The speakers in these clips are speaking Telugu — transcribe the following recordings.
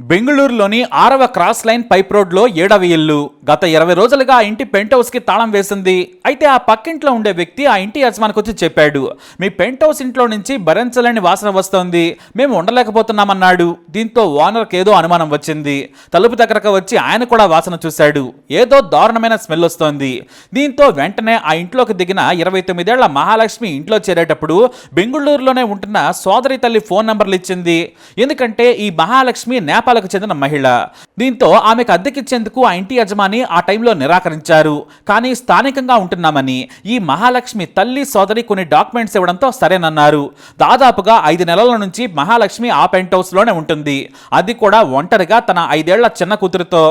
బెంగళూరులోని ఆరవ క్రాస్ లైన్ పైప్ రోడ్లో ఏడవ ఇల్లు. గత ఇరవై రోజులుగా ఆ ఇంటి పెంట్ హౌస్కి తాళం వేసింది. అయితే ఆ పక్కింట్లో ఉండే వ్యక్తి ఆ ఇంటి యజమానికి వచ్చి చెప్పాడు మీ పెంట్ హౌస్ ఇంట్లో నుంచి భరించలేని వాసన వస్తోంది. మేము ఉండలేకపోతున్నామన్నాడు. దీంతో ఓనర్కి ఏదో అనుమానం వచ్చింది. తలుపు దగ్గరకు వచ్చి ఆయన కూడా వాసన చూశాడు. ఏదో దారుణమైన స్మెల్ వస్తోంది. దీంతో వెంటనే ఆ ఇంట్లోకి దిగిన ఇరవై తొమ్మిదేళ్ళ మహాలక్ష్మి ఇంట్లో చేరేటప్పుడు బెంగళూరులోనే ఉంటున్న సోదరి తల్లి ఫోన్ నంబర్లు ఇచ్చింది. ఎందుకంటే ఈ మహాలక్ష్మి నేపాలకు చెందిన మహిళ. దీంతో ఆమెకు అద్దెకిచ్చేందుకు ఆ ఇంటి యజమాని ఆ టైంలో నిరాకరించారు. కానీ స్థానికంగా ఉంటున్నామని ఈ మహాలక్ష్మి తల్లి సోదరి కొన్ని డాక్యుమెంట్స్ ఇవ్వడంతో సరేనన్నారు. దాదాపుగా ఐదు నెలల నుంచి మహాలక్ష్మి ఆ పెంట్ హౌస్లోనే ఉంటుంది. అది కూడా ఒంటరిగా తన ఐదేళ్ళ చిన్న కూతురుతో.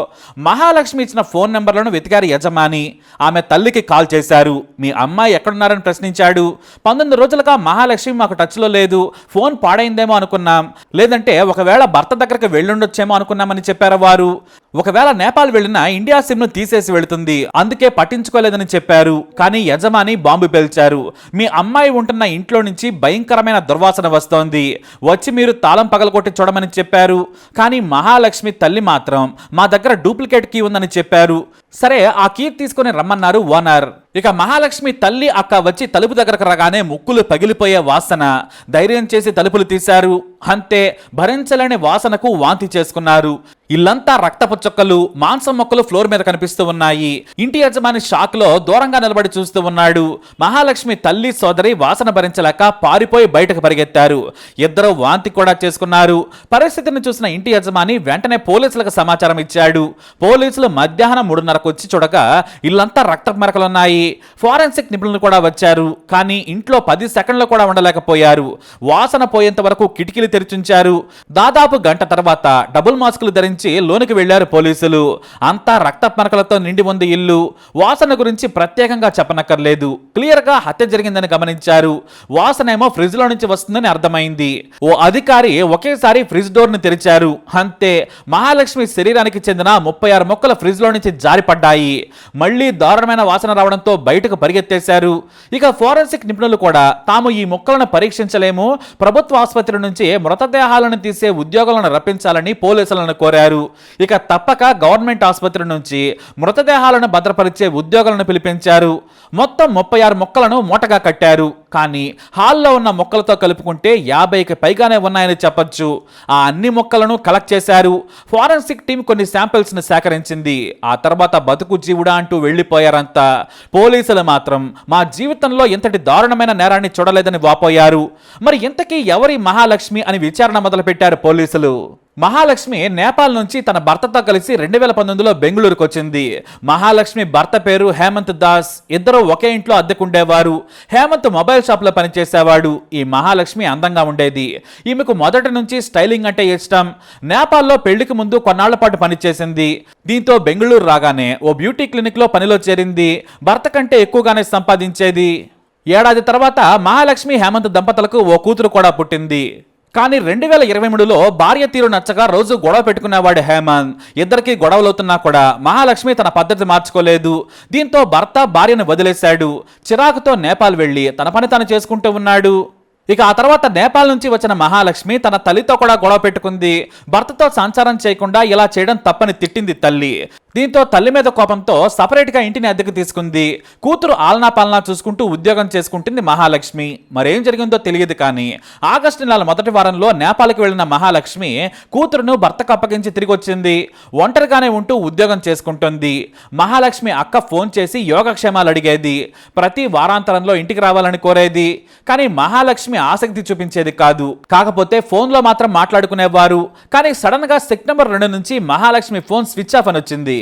మహాలక్ష్మి ఇచ్చిన ఫోన్ నెంబర్లను వెతికారు యజమాని. ఆమె తల్లికి కాల్ చేశారు. మీ అమ్మాయి ఎక్కడున్నారని ప్రశ్నించాడు. పంతొమ్మిది రోజులుగా మహాలక్ష్మి మాకు టచ్లో లేదు. ఫోన్ పాడైందేమో అనుకున్నాం. లేదంటే ఒకవేళ భర్త దగ్గరకు ఉండొచ్చేమో అనుకున్నామని చెప్పారు వారు. ఒకవేళ నేపాల్ వెళ్ళినా ఇండియా సిమ్ను తీసేసి వెళుతుంది. అందుకే పట్టించుకోలేదని చెప్పారు. కానీ యజమాని బాంబు పేల్చారు. మీ అమ్మాయి ఉంటున్న ఇంట్లో నుంచి భయంకరమైన దుర్వాసన వస్తోంది. వచ్చి మీరు తాళం పగలగొట్టి చూడమని చెప్పారు. కానీ మహాలక్ష్మి తల్లి మాత్రం మా దగ్గర డూప్లికేట్ కీ ఉందని చెప్పారు. సరే ఆ కీర్ తీసుకొని రమ్మన్నారు ఓనర్. ఇక మహాలక్ష్మి తల్లి అక్క వచ్చి తలుపు దగ్గరకు రాగానే ముక్కులు పగిలిపోయే వాసన. ధైర్యం చేసి తలుపులు తీశారు. అంతే భరించలేని వాసనకు వాంతి చేసుకున్నారు. ఇల్లంతా రక్తపు చుక్కలు మాంసం మొక్కలు ఫ్లోర్ మీద కనిపిస్తూ ఉన్నాయి. ఇంటి యజమాని షాక్లో దూరంగా నిలబడి చూస్తూ ఉన్నాడు. మహాలక్ష్మి తల్లి సోదరి వాసన భరించలేక పారిపోయి బయటకు పరిగెత్తారు. ఇద్దరు వాంతి కూడా చేసుకున్నారు. పరిస్థితిని చూసిన ఇంటి యజమాని వెంటనే పోలీసులకు సమాచారం ఇచ్చాడు. పోలీసులు మధ్యాహ్నం మూడున్నరకు వచ్చి చూడగా ఇల్లంతా రక్తపు మరకలున్నాయి. ఫారెన్సిక్ నిపుణులు కూడా వచ్చారు. కానీ ఇంట్లో పది సెకండ్లు కూడా ఉండలేకపోయారు. వాసన పోయేంత వరకు కిటికీలు తెరిచుంచారు. దాదాపు గంట తర్వాత డబుల్ మాస్కులు ధరించి లోనికి వెళ్ళారు పోలీసులు. అంతా రక్త మరకలతో నిండి ఉంది ఇల్లు. వాసన గురించి ప్రత్యేకంగా చెప్పనక్కర్లేదు. క్లియర్గా హత్య జరిగిందని గమనించారు. వాసన ఏమో ఫ్రిడ్జ్లో నుంచి వస్తుందని అర్థమైంది. ఓ అధికారి ఒకేసారి ఫ్రిడ్జ్ డోర్ని తెరిచారు. అంతే మహాలక్ష్మి శరీరానికి చెందిన ముప్పై ఆరు మొక్కలు ఫ్రిడ్జ్లో నుంచి జారిపడ్డాయి. మళ్ళీ దారుణమైన వాసన రావడంతో బయటకు పరిగెత్తేశారు. ఇక ఫోరెన్సిక్ నిపుణులు కూడా తాము ఈ మొక్కలను పరీక్షించలేము. ప్రభుత్వ ఆసుపత్రి నుంచి మృతదేహాలను తీసే ఉద్యోగులను రప్పించాలని పోలీసులను కోరారు. ఇక తప్పక గవర్నమెంట్ ఆసుపత్రి నుంచి మృతదేహాలను భద్రపరిచే ఉద్యోగులను పిలిపించారు. మొత్తం ముప్పై ఆరు మొక్కలను మూటగా కట్టారు. కానీ హాల్లో ఉన్న మొక్కలతో కలుపుకుంటే యాభైకి పైగానే ఉన్నాయని చెప్పొచ్చు. ఆ అన్ని మొక్కలను కలెక్ట్ చేశారు. ఫారెన్సిక్ టీం కొన్ని శాంపిల్స్ను సేకరించింది. ఆ తర్వాత బతుకు జీవుడా అంటూ వెళ్ళిపోయారంతా పోలీసులు మాత్రం మా జీవితంలో ఇంతటి దారుణమైన నేరాన్ని చూడలేదని వాపోయారు. మరి ఇంతకీ ఎవరి మహాలక్ష్మి అని విచారణ మొదలుపెట్టారు పోలీసులు? మహాలక్ష్మి నేపాల్ నుంచి తన భర్తతో కలిసి రెండు వేల పంతొమ్మిదిలో బెంగళూరుకు వచ్చింది మహాలక్ష్మి భర్త పేరు హేమంత్ దాస్. ఇద్దరు ఒకే ఇంట్లో అద్దెకుండేవారు. హేమంత్ మొబైల్ షాప్లో పనిచేసేవాడు. ఈ మహాలక్ష్మి అందంగా ఉండేది. ఈమెకు మొదటి నుంచి స్టైలింగ్ అంటే ఇష్టం. నేపాల్లో పెళ్ళికి ముందు కొన్నాళ్ళ పాటు పనిచేసింది. దీంతో బెంగళూరు రాగానే ఓ బ్యూటీ క్లినిక్లో పనిలో చేరింది. భర్త కంటే ఎక్కువగానే సంపాదించేది. ఏడాది తర్వాత మహాలక్ష్మి హేమంత్ దంపతులకు ఓ కూతురు కూడా పుట్టింది. కానీ రెండు వేల ఇరవై మూడులో భార్య తీరు నచ్చగా రోజు గొడవ పెట్టుకునేవాడు హేమంత్. ఇద్దరికి గొడవలవుతున్నా కూడా మహాలక్ష్మి తన పద్ధతి మార్చుకోలేదు. దీంతో భర్త భార్యను వదిలేశాడు. చిరాకుతో నేపాల్ వెళ్ళి తన పని తాను చేసుకుంటూ ఉన్నాడు. ఇక ఆ తర్వాత నేపాల్ నుంచి వచ్చిన మహాలక్ష్మి తన తల్లితో కూడా గొడవ పెట్టుకుంది. భర్తతో సంచారం చేయకుండా ఇలా చేయడం తప్పని తిట్టింది తల్లి. దీంతో తల్లి మీద కోపంతో సపరేట్గా ఇంటిని అద్దెకు తీసుకుంది. కూతురు ఆలనా పాలనా చూసుకుంటూ ఉద్యోగం చేసుకుంటుంది మహాలక్ష్మి. మరేం జరిగిందో తెలియదు కానీ ఆగస్టు నెల మొదటి వారంలో నేపాల్కి వెళ్ళిన మహాలక్ష్మి కూతురును భర్తకు అప్పగించి తిరిగి వచ్చింది. ఒంటరిగానే ఉంటూ ఉద్యోగం చేసుకుంటుంది. మహాలక్ష్మి అక్క ఫోన్ చేసి యోగక్షేమాలు అడిగేది. ప్రతి వారాంతరంలో ఇంటికి రావాలని కోరేది. కానీ మహాలక్ష్మి ఆసక్తి చూపించేది కాదు. కాకపోతే ఫోన్లో మాత్రం మాట్లాడుకునేవారు. కానీ సడన్గా సెప్టెంబర్ రెండు నుంచి మహాలక్ష్మి ఫోన్ స్విచ్ ఆఫ్ అని వచ్చింది.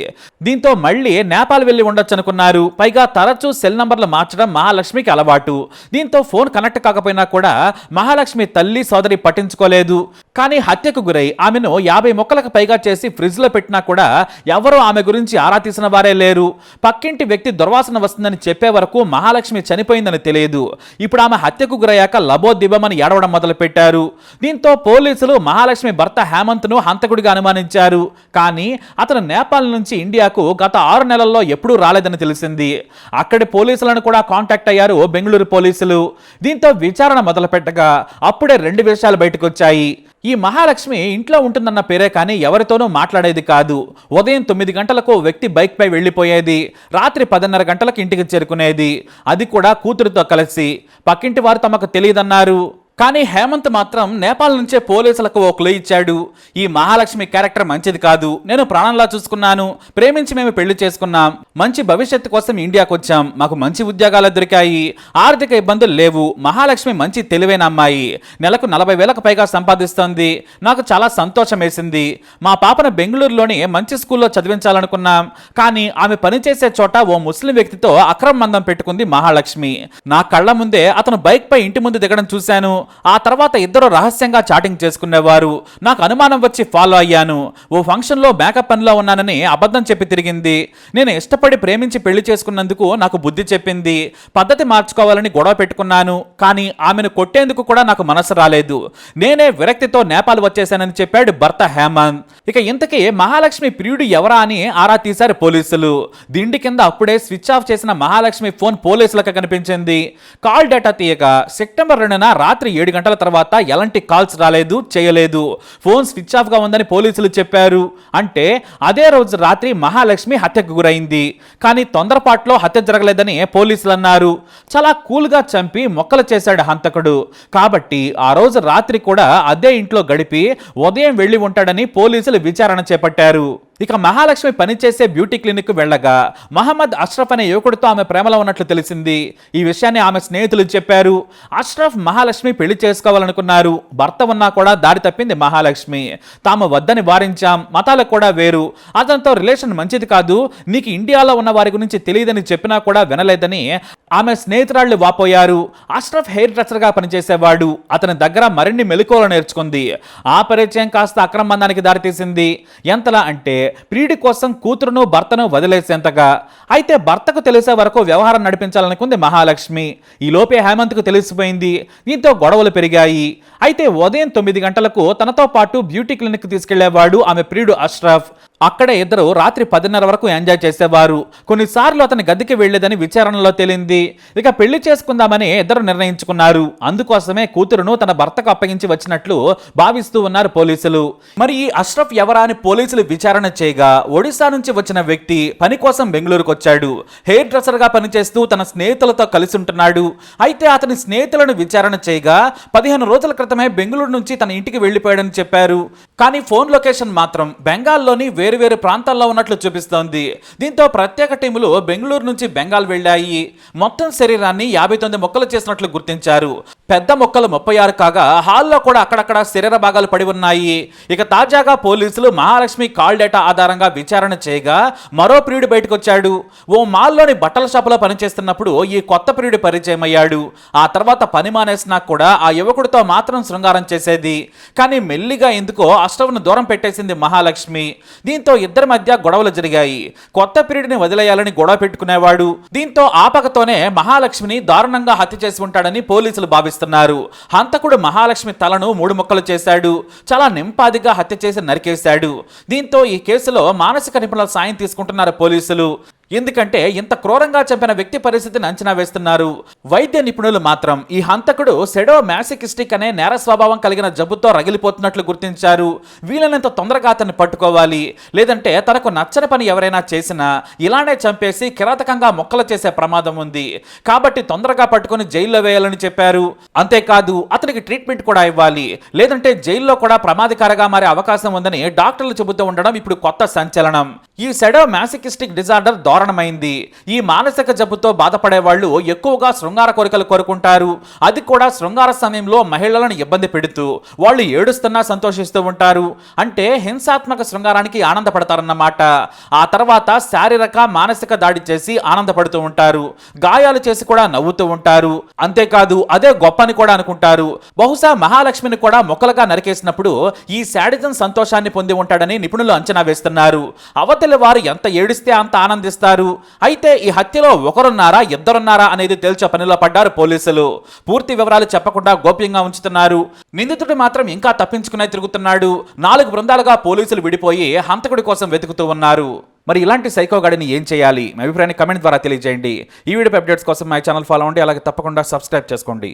దీంతో మళ్ళీ నేపాల్ వెళ్ళి ఉండొచ్చు అనుకున్నారు పైగా తరచూ సెల్ నంబర్లు మార్చడం మహాలక్ష్మికి అలవాటు. దీంతో ఫోన్ కనెక్ట్ కాకపోయినా కూడా మహాలక్ష్మి తల్లి సోదరి పట్టించుకోలేదు. కానీ హత్యకు గురై ఆమెను యాభై మొక్కలకు పైగా చేసి ఫ్రిడ్జ్లో పెట్టినా కూడా ఎవరూ ఆమె గురించి ఆరా తీసిన వారే లేరు. పక్కింటి వ్యక్తి దుర్వాసన వస్తుందని చెప్పే వరకు మహాలక్ష్మి చనిపోయిందని తెలియదు. ఇప్పుడు ఆమె హత్యకు గురయ్యాక లబోదిబమని ఏడవడం మొదలుపెట్టారు. దీంతో పోలీసులు మహాలక్ష్మి భర్త హేమంత్ను హంతకుడిగా అనుమానించారు. కానీ అతను నేపాల్ నుంచి ఇండియాకు గత ఆరు నెలల్లో ఎప్పుడూ రాలేదని తెలిసింది. అక్కడి పోలీసులను కూడా కాంటాక్ట్ అయ్యారు బెంగళూరు పోలీసులు. దీంతో విచారణ మొదలుపెట్టగా అప్పుడే రెండు విషయాలు బయటకు వచ్చాయి. ఈ మహాలక్ష్మి ఇంట్లో ఉంటుందన్న పేరే కానీ ఎవరితోనూ మాట్లాడేది కాదు. ఉదయం తొమ్మిది గంటలకు వ్యక్తి బైక్పై వెళ్ళిపోయేది. రాత్రి పదిన్నర గంటలకు ఇంటికి చేరుకునేది. అది కూడా కూతురుతో కలిసి. పక్కింటి వారు తమకు తెలియదన్నారు. కానీ హేమంత్ మాత్రం నేపాల్ నుంచే పోలీసులకు ఓ క్లూ ఇచ్చాడు. ఈ మహాలక్ష్మి క్యారెక్టర్ మంచిది కాదు. నేను ప్రాణంలా చూసుకున్నాను. ప్రేమించి మేము పెళ్ళి చేసుకున్నాం. మంచి భవిష్యత్తు కోసం ఇండియాకు వచ్చాం మాకు మంచి ఉద్యోగాలు దొరికాయి. ఆర్థిక ఇబ్బందులు లేవు. మహాలక్ష్మి మంచి తెలివైన అమ్మాయి. నెలకు నలభై వేలకు పైగా సంపాదిస్తోంది. నాకు చాలా సంతోషం వేసింది. మా పాపను బెంగళూరులోని మంచి స్కూల్లో చదివించాలనుకున్నాం. కానీ ఆమె పనిచేసే చోట ఓ ముస్లిం వ్యక్తితో అక్రమ మందం పెట్టుకుంది మహాలక్ష్మి. నా కళ్ళ ముందే అతను బైక్ పై ఇంటి ముందు దిగడం చూశాను. ఆ తర్వాత ఇద్దరు రహస్యంగా చాటింగ్ చేసుకునేవారు. నాకు అనుమానం వచ్చి ఫాలో అయ్యాను. ఓ ఫంక్షన్లో మేకప్ పనిలో ఉన్నానని అబద్ధం చెప్పి తిరిగింది. నేను ఇష్టపడి ప్రేమించి పెళ్ళి చేసుకున్నందుకు నాకు బుద్ధి చెప్పింది. పద్ధతి మార్చుకోవాలని గొడవ పెట్టుకున్నాను. కానీ ఆమెను కొట్టేందుకు కూడా నాకు మనసు రాలేదు. నేనే విరక్తితో నేపాల్ వచ్చేశానని చెప్పాడు భర్త హేమంత్. ఇక ఇంతకీ మహాలక్ష్మి ప్రియుడు ఎవరా అని ఆరా తీశారు పోలీసులు. దిండి కింద అప్పుడే స్విచ్ ఆఫ్ చేసిన మహాలక్ష్మి ఫోన్ పోలీసులకు కనిపించింది. కాల్ డేటా తీయక సెప్టెంబర్ రెండున రాత్రి ఏడు గంటల తర్వాత ఎలాంటి కాల్స్ రాలేదు చేయలేదు. ఫోన్ స్విచ్ ఆఫ్గా ఉందని పోలీసులు చెప్పారు. అంటే అదే రోజు రాత్రి మహాలక్ష్మి హత్యకు గురైంది. కానీ తొందరపాట్లో హత్య జరగలేదని పోలీసులు అన్నారు. చాలా కూల్గా చంపి మొక్కలు చేశాడు హంతకుడు. కాబట్టి ఆ రోజు రాత్రి కూడా అదే ఇంట్లో గడిపి ఉదయం వెళ్ళి ఉంటాడని పోలీసులు విచారణ చేపట్టారు. ఇక మహాలక్ష్మి పనిచేసే బ్యూటీ క్లినిక్ వెళ్ళగా మహమ్మద్ అష్రఫ్ అనే యువకుడితో ఆమె ప్రేమలో ఉన్నట్లు తెలిసింది. ఈ విషయాన్ని ఆమె స్నేహితులు చెప్పారు. అష్రఫ్ మహాలక్ష్మి పెళ్ళి చేసుకోవాలనుకున్నారు. భర్త ఉన్నా కూడా దారి తప్పింది మహాలక్ష్మి. తాము వద్దని వారించాం. మతాలకు కూడా వేరు. అతనితో రిలేషన్ మంచిది కాదు. నీకు ఇండియాలో ఉన్న వారి గురించి తెలియదని చెప్పినా కూడా వినలేదని ఆమె స్నేహితురాళ్ళు వాపోయారు. అష్రఫ్ హెయిర్ డ్రెస్సర్గా పనిచేసేవాడు. అతని దగ్గర మరిన్ని మెలకువలు నేర్చుకుంది. ఆ పరిచయం కాస్త అక్రమ బంధానికి దారితీసింది. ఎంతలా అంటే ప్రియుడి కోసం కూతురును భర్తను వదిలేసేంతగా. అయితే భర్తకు తెలిసే వరకు వ్యవహారం నడిపించాలనుకుంది మహాలక్ష్మి. ఈ లోపే హేమంత్కు తెలిసిపోయింది. దీంతో గొడవలు పెరిగాయి. అయితే ఉదయం తొమ్మిది గంటలకు తనతో పాటు బ్యూటీ క్లినిక్ తీసుకెళ్ళేవాడు ఆమె ప్రియుడు అష్రఫ్. అక్కడ ఇద్దరు రాత్రి పదిన్నర వరకు ఎంజాయ్ చేసేవారు. కొన్నిసార్లు అతని గదికి వెళ్ళేదని విచారణలో తేలింది. ఇక పెళ్ళి చేసుకుందామని ఇద్దరు నిర్ణయించుకున్నారు. అందుకోసమే కూతురును తన భర్తకు అప్పగించి వచ్చినట్లు భావిస్తూ ఉన్నారు పోలీసులు. మరి ఈ అష్రఫ్ ఎవరా అని పోలీసులు విచారణ చేయగా ఒడిశా నుంచి వచ్చిన వ్యక్తి పని కోసం బెంగళూరుకు వచ్చాడు. హెయిర్ డ్రెస్సర్గా పనిచేస్తూ తన స్నేహితులతో కలిసి ఉంటున్నాడు. అయితే అతని స్నేహితులను విచారణ చేయగా పదిహేను రోజుల క్రితమే బెంగళూరు నుంచి తన ఇంటికి వెళ్ళిపోయాడని చెప్పారు. కానీ ఫోన్ లొకేషన్ మాత్రం బెంగాల్లోని వేరు వేరు ప్రాంతాల్లో ఉన్నట్లు చూపిస్తోంది. దీంతో ప్రత్యేక టీములు బెంగళూరు నుంచి బెంగాల్ వెళ్ళాయి. మొత్తం శరీరాన్ని యాభై తొమ్మిది మొక్కలు చేసినట్లు గుర్తించారు. పెద్ద మొక్కలు ముప్పై ఆరు కాగా హాల్లో కూడా అక్కడక్కడ శరీర భాగాలు పడి ఉన్నాయి. ఇక తాజాగా పోలీసులు మహాలక్ష్మి కాల్ డేటా ఆధారంగా విచారణ చేయగా మరో ప్రియుడు బయటకు వచ్చాడు. ఓ మాల్లోని బట్టల షాపులో పనిచేస్తున్నప్పుడు ఈ కొత్త ప్రియుడు పరిచయం అయ్యాడు ఆ తర్వాత పని మానేసినా కూడా ఆ యువకుడితో మాత్రం శృంగారం చేసేది. కానీ మెల్లిగా ఎందుకో అష్టవును దూరం పెట్టేసింది మహాలక్ష్మి. దీంతో ఇద్దరి మధ్య గొడవలు జరిగాయి. కొత్త ప్రియుడిని వదిలేయాలని గొడవ పెట్టుకునేవాడు. దీంతో ఆపకతోనే మహాలక్ష్మిని దారుణంగా హత్య చేసి ఉంటాడని పోలీసులు భావిస్తున్నారు హంతకుడు మహాలక్ష్మి తలను మూడు ముక్కలు చేశాడు. చాలా నింపాదిగా హత్య చేసి నరికేశాడు. దీంతో ఈ కేసులో మానసిక నిపుణుల సాయం తీసుకుంటున్నారు పోలీసులు. ఎందుకంటే ఇంత క్రూరంగా చంపిన వ్యక్తి పరిస్థితిని అంచనా వేస్తున్నారు. వైద్య నిపుణులు మాత్రం ఈ హంతకుడు సెడో మ్యాసికిస్టిక్ అనే నేర స్వభావం కలిగిన జబ్బుతో రగిలిపోతున్నట్లు గుర్తించారు. వీలైనంత తొందరగా అతన్ని పట్టుకోవాలి. లేదంటే తనకు నచ్చని పని ఎవరైనా చేసినా ఇలానే చంపేసి కిరాతకంగా మొక్కలు చేసే ప్రమాదం ఉంది. కాబట్టి తొందరగా పట్టుకొని జైల్లో వేయాలని చెప్పారు. అంతేకాదు అతనికి ట్రీట్మెంట్ కూడా ఇవ్వాలి. లేదంటే జైల్లో కూడా ప్రమాదకారగా మారే అవకాశం ఉందని డాక్టర్లు చెబుతూ ఉండడం ఇప్పుడు కొత్త సంచలనం. ఈ సెడో మ్యాసికిస్టిక్ డిజార్డర్ కారణమైంది. ఈ మానసిక జబ్బుతో బాధపడే వాళ్ళు ఎక్కువగా శృంగార కోరికలు కోరుకుంటారు. అది కూడా శృంగార సమయంలో మహిళలను ఇబ్బంది పెడుతూ వాళ్ళు ఏడుస్తున్నా సంతోషిస్తూ ఉంటారు. అంటే హింసాత్మక శృంగారానికి ఆనందపడతారన్నమాట. ఆ తర్వాత శారీరక మానసిక దాడి చేసి ఆనందపడుతూ ఉంటారు. గాయాలు చేసి కూడా నవ్వుతూ ఉంటారు. అంతేకాదు అదే గొప్ప అని కూడా అనుకుంటారు. బహుశా మహాలక్ష్మిని కూడా మొక్కలుగా నరికేసినప్పుడు ఈ శాడిజం సంతోషాన్ని పొంది ఉంటాడని నిపుణులు అంచనా వేస్తున్నారు. అవతలి వారు ఎంత ఏడిస్తే అంత ఆనందిస్తారు. అయితే ఈ హత్యలో ఒకరున్నారా ఇద్దరున్నారా అనేది తేల్చే పనిలో పడ్డారు పోలీసులు. పూర్తి వివరాలు చెప్పకుండా గోప్యంగా ఉంచుతున్నారు. నిందితుడు మాత్రం ఇంకా తప్పించుకునే తిరుగుతున్నాడు. నాలుగు బృందాలుగా పోలీసులు విడిపోయి హంతకుడి కోసం వెతుకుతూ ఉన్నారు. మరి ఇలాంటి సైకోగాడిని ఏం చేయాలి? మీ అభిప్రాయాన్ని కమెంట్ ద్వారా తెలియజేయండి. ఈ వీడియో అప్డేట్స్ కోసం మా ఛానల్ ఫాలో అవ్వండి. అలాగే తప్పకుండా సబ్స్క్రైబ్ చేసుకోండి.